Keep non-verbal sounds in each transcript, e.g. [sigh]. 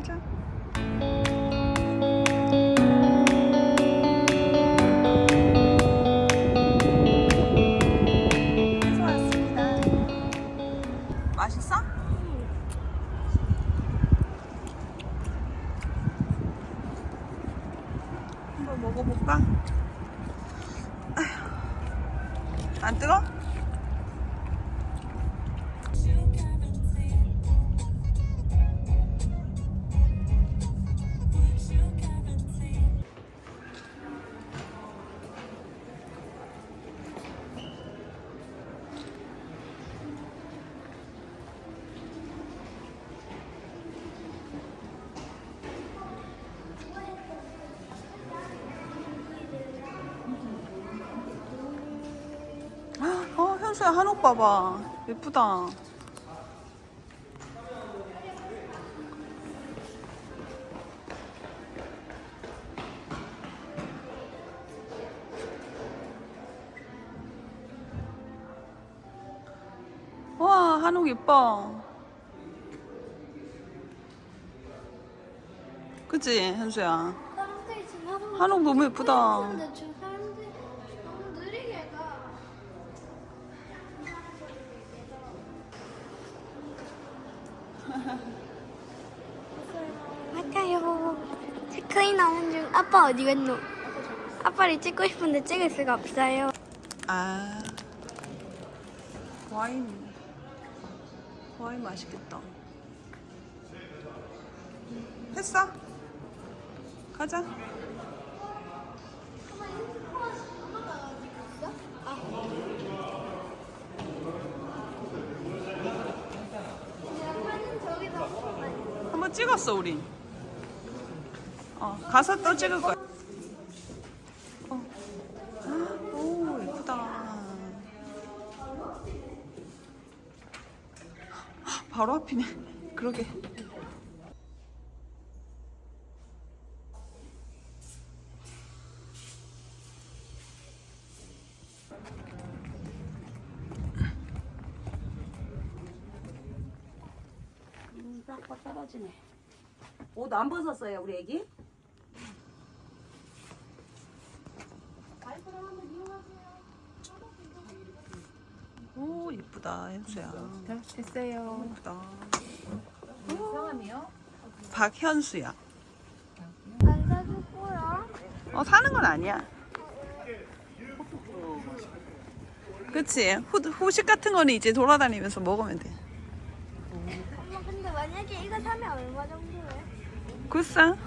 가자. 한옥 봐봐. 예쁘다. 와, 한옥 예뻐. 그치, 현수야? 한옥 너무 예쁘다. 근데 저 사람들이 너무 느리게 가. 맞아요. 체크인 하는 중 아빠 어디 갔노? 아빠를 찍고 싶은데 찍을 수가 없어요. 아 와인 와인 맛있겠다 했어? 가자 찍었어 우리 어 가서 또 찍을 거야. 어. 오 예쁘다. 바로 앞이네. 그러게 싹 떨어지네. 옷 안 벗었어요, 우리 애기? 오 예쁘다 현수야 됐어요. 예쁘다 성함이요? 박현수야 안 사줄 거야? 어 사는 건 아니야 그치 후, 후식 같은 거는 이제 돌아다니면서 먹으면 돼 만약에 이거 사면 얼마 정도래? 굿상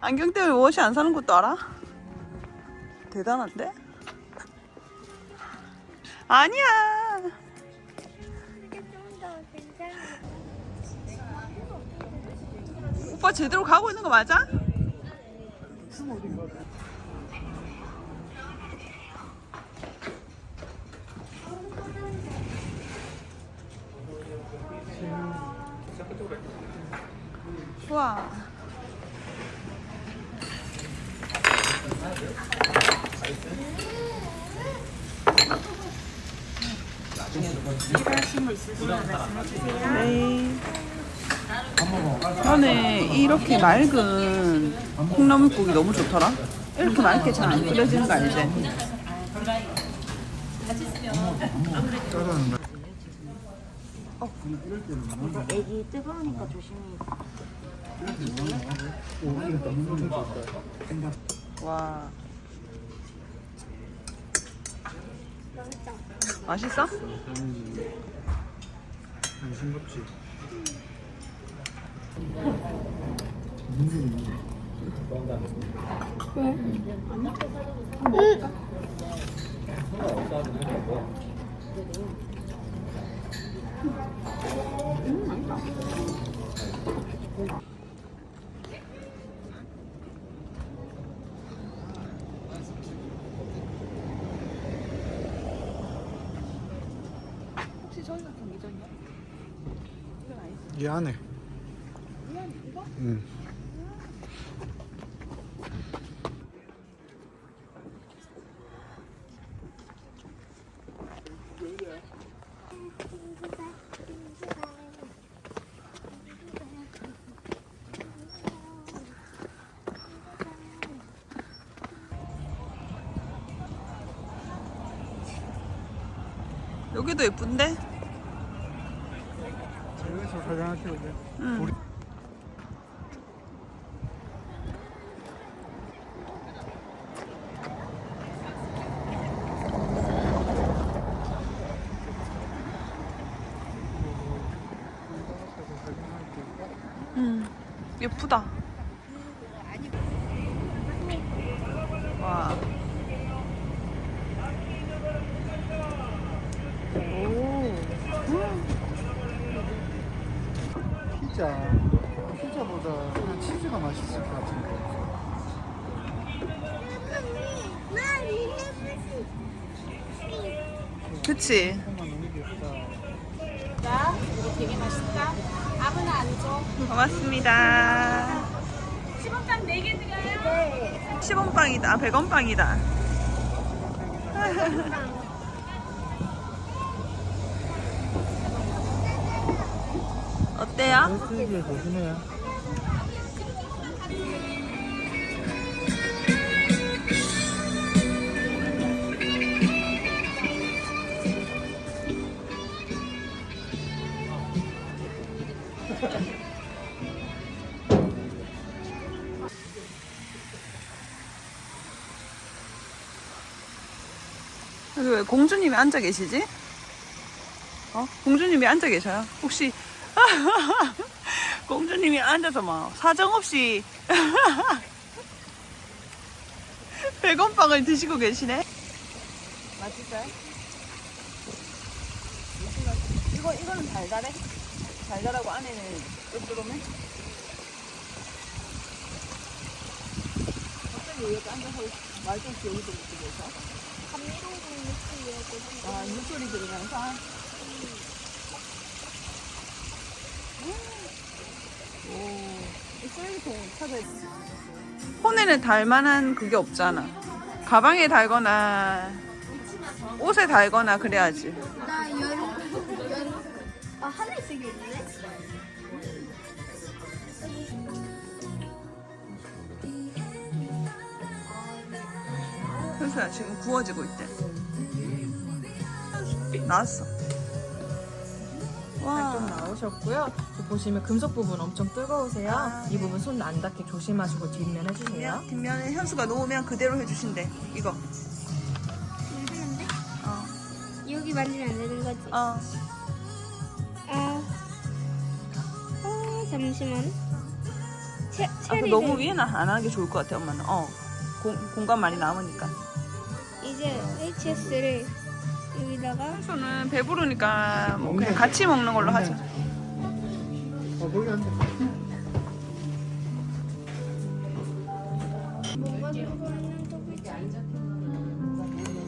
안경 때문에 무엇이 안 사는 것도 알아? 대단한데? 아니야 이게 좀더 괜찮아. 오빠 제대로 가고 있는 거 맞아? 우와 네. 저는 이렇게 맑은 콩나물국이 너무 좋더라. 이렇게 맑게 잘안 끓여지는 거 알지? 애기 뜨거우니까 조심히. 와. 맛있어? 싱겁지. 혹시 저희가 경기전이야? 이건 아니지. 이 안에. 여기도 예쁜데? 오자. 응. 우리- 응. 예쁘다. 그치? 정말 너무 귀엽다. 고맙습니다. 10원빵 4개 드려요? 10원빵이다. 100원빵이다. [laughs] 어때요? 헬스에 조심해. 여 공주님이 앉아 계시지? 어? 공주님이 앉아 계셔요? 혹시 [laughs] 공주님이 앉아서 막 사정없이 100원빵을 [laughs] 드시고 계시네? 맛있어요? 이거, 이거는 달달해? 달달하고 안에는 쫄쫄해? 갑자기 여기 앉아서 말좀 여기 좀 듣고 계셔? 아, 물소리 들으면서. 오, 이 쓰레기통 찾아야 돼. 폰에는 달 만한 그게 없잖아. 가방에 달거나, 옷에 달거나 그래야지. 나 연, 연, 아, 하늘색이 있네? 현수야, 지금 구워지고 있대. 나왔어. 좀 와, 나오셨고요. 그 보시면 금속 부분 엄청 뜨거우세요. 아. 이 부분 손 안 닿게 조심하시고 뒷면 해주세요. 뒷면, 뒷면에 현수가 놓으면 그대로 해주신대. 이거. 하는데? 어. 여기 만지면 안 되는 거지? 어. 아, 아 잠시만. 체, 아, 그 체리를 너무 위에는 안 하는 게 좋을 것 같아, 엄마는. 어. 공, 공간 많이 남으니까. 이제 HS를 여기다가 현수는 배부르니까 뭐 그냥 같이 먹는 걸로 하자. 어, 거기?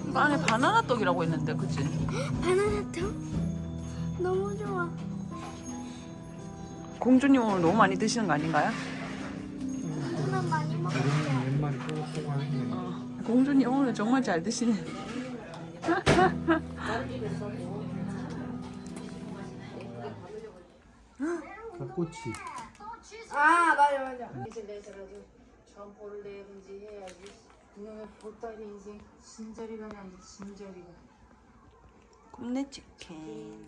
이거 안에 바나나 떡이라고 했는데, 그치? 바나나 떡? 너무 좋아. 공주님 오늘 너무 많이 드시는 거 아닌가요? 많이 먹었어. 거. 어. 공주님 오늘 정말 잘 드시네. 닭꼬치. 아 맞아 맞아. 내서라도 점포를 내든지 해야지. 이놈의 보따리 인생 진저리가 나지 진저리가. 굽네 치킨.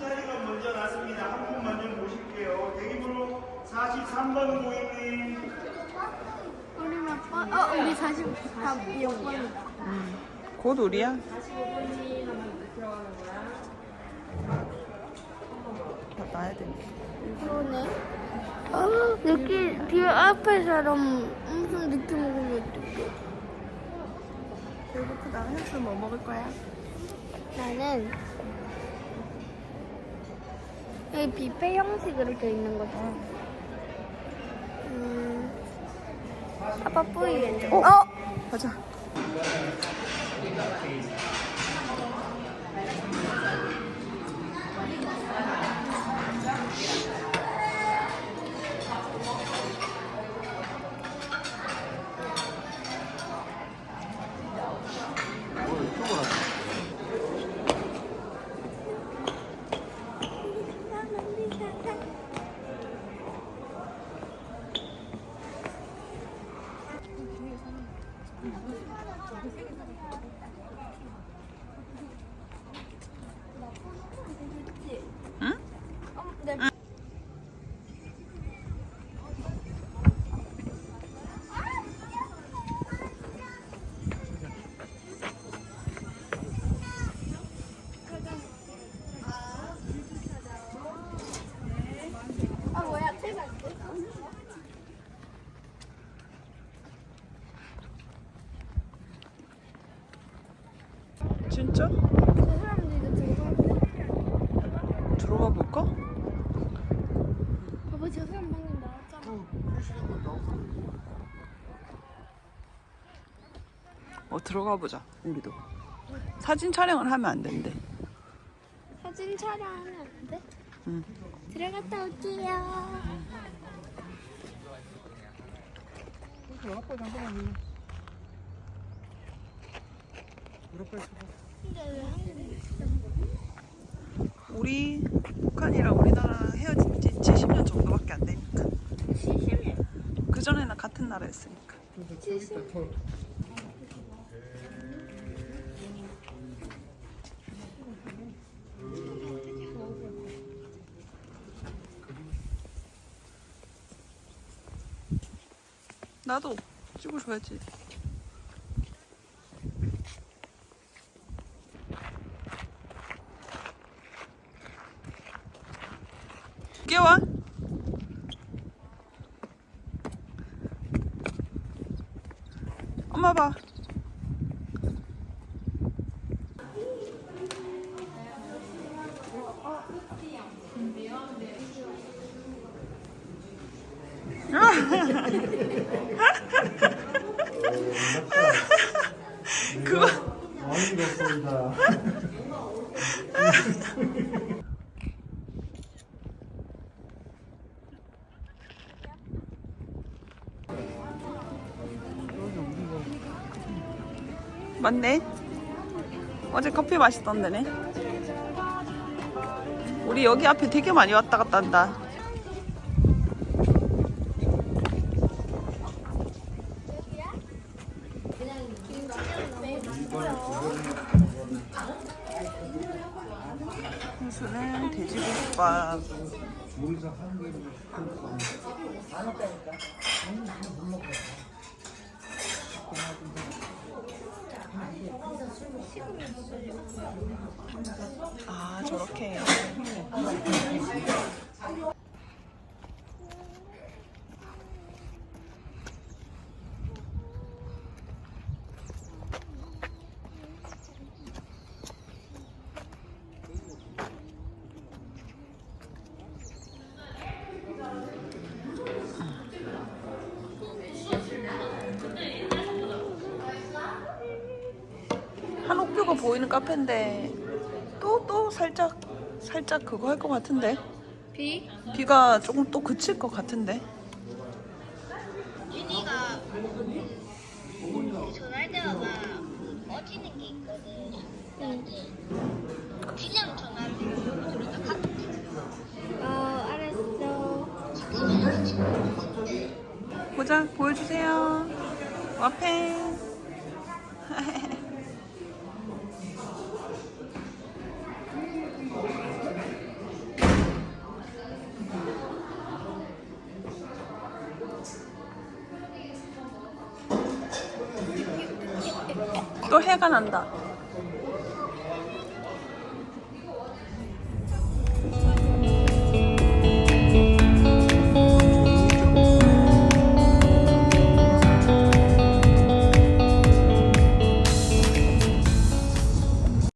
자리가 먼저 났습니다. 한 분만 좀 모실게요. 대기번호 43번 고객님. 우리 몇 번? 어 우리 44번이다. 곧 우리야? 다 놔야 돼. 그러네. 아 느낌 뒤에 앞에 사람 엄청 늦게 먹으면 어떡해. 배고프다. 현수 뭐 먹을 거야? 나는 여기 뷔페 형식으로 돼 있는 거죠. 음, 아빠 렌즈. 어? 가자. 진짜? 들어가 볼까? 봐봐 저 사람 방금 나왔잖아 어 들어가 보자 우리도 사진 촬영을 하면 안 된대 사진 촬영하면 안 돼? 응. 들어갔다 올게요 들어가 잠깐만. 무릎 빼 우리 북한이랑 우리나라랑 헤어진 지 70년 정도밖에 안 되니까 시심해? 그전에는 같은 나라였으니까 저기다 털. 나도 찍어줘야지 깨와. 엄마 봐. [laughs] 그거. 많이 넣습니다. [laughs] 맞네. 어제 커피 맛있던데네. 우리 여기 앞에 되게 많이 왔다 갔다 한다. 순수는 돼지국밥. 아 저렇게. 보이는 카페인데 또또 살짝 살짝 그거 할 것 같은데 비? 비가 조금 또 그칠 것 같은데 윤희가 전화할 때마다 꺼지는 게 있거든. 그냥 전화를 어, 알았어. 보자 보여주세요 와펜 또 해가 난다